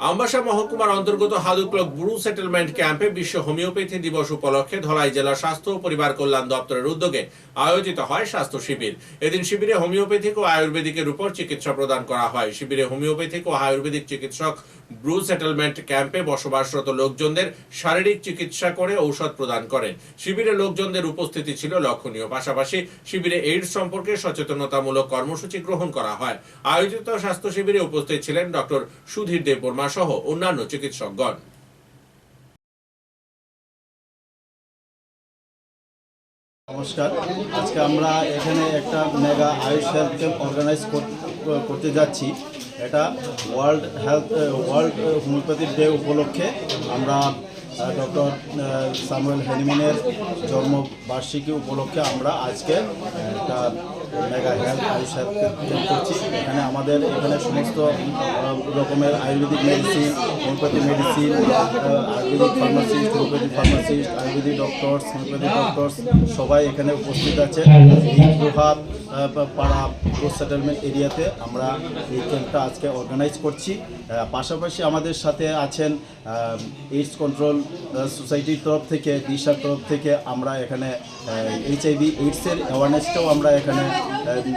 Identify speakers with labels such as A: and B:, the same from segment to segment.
A: আমবাসা মহকুমার অন্তর্গত হাদুক্লক Bru settlement ক্যাম্পে বিশ্ব হোমিওপ্যাথি দিবস উপলক্ষে ধলাই জেলা স্বাস্থ্য ও পরিবার কল্যাণ দপ্তরের উদ্যোগে আয়োজিত হয় স্বাস্থ্য শিবির। এদিন শিবিরে হোমিওপ্যাথিক ও আয়ুর্বেদিকের উপর চিকিৎসা প্রদান করা হয়। শিবিরে হোমিওপ্যাথিক ও আয়ুর্বেদিক চিকিৎসক ব্রু সেটেলমেন্ট ক্যাম্পে বসবাসরত লোকজনদের শারীরিক চিকিৎসা করে ঔষধ প্রদান করেন। শিবিরে লোকজনদের উপস্থিতি ছিল লক্ষণীয়। পাশাপাশি শিবিরে এইডস সম্পর্কে সচেতনতামূলক কর্মসূচি গ্রহণ করা হয়। আয়োজিত স্বাস্থ্য শিবিরে উপস্থিত ছিলেন ডক্টর সুধীর দেববর্মা সহ অন্যান্য চিকিৎসকগণ।
B: নমস্কার। আজকে আমরা এখানে একটা mega Ayush health camp organise করতে যাচ্ছি। এটা world health, world homeopathy day উপলক্ষে আমরা ডক্টর সামুয়েল হেনিমিনের জন্মবার্ষিকী উপলক্ষে আমরা আজকে একটা মেগা হেলথ আয়ুষ হেলথ করছি। এখানে আমাদের, এখানে সমস্ত রকমের Ayurvedic medicine homeopathy medicine Ayurvedic pharmacist homeopathy pharmacist Ayurvedic doctors homeopathy doctors সবাই এখানে উপস্থিত আছে। প্রভাব পাড়া পোস্ট সেটেলমেন্ট এরিয়াতে আমরা এই ক্যাম্পটা আজকে অর্গানাইজ করছি। পাশাপাশি আমাদের সাথে আছেন এইডস কন্ট্রোল সোসাইটির তরফ থেকে, দিশার তরফ থেকে আমরা এখানে এইচআইভি এইডসের অ্যাওয়ারনেসটাও আমরা এখানে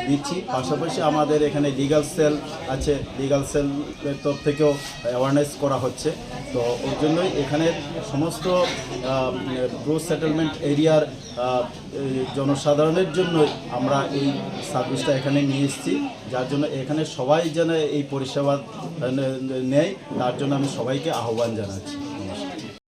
B: দিচ্ছি। পাশাপাশি আমাদের এখানে লিগাল সেল আছে। লিগাল সেলের তরফ থেকেও অ্যাওয়ারনেস করা হচ্ছে। তো ওর জন্যই এখানে সমস্ত গ্রোথ সেটেলমেন্ট এরিয়ার জনসাধারণের জন্য আমরা এই সার্ভিসটা এখানে নিয়ে এসেছি। যার জন্য এখানে সবাই যেন এই পরিষেবা নেয়, তার জন্য আমি সবাইকে আহ্বান জানাচ্ছি।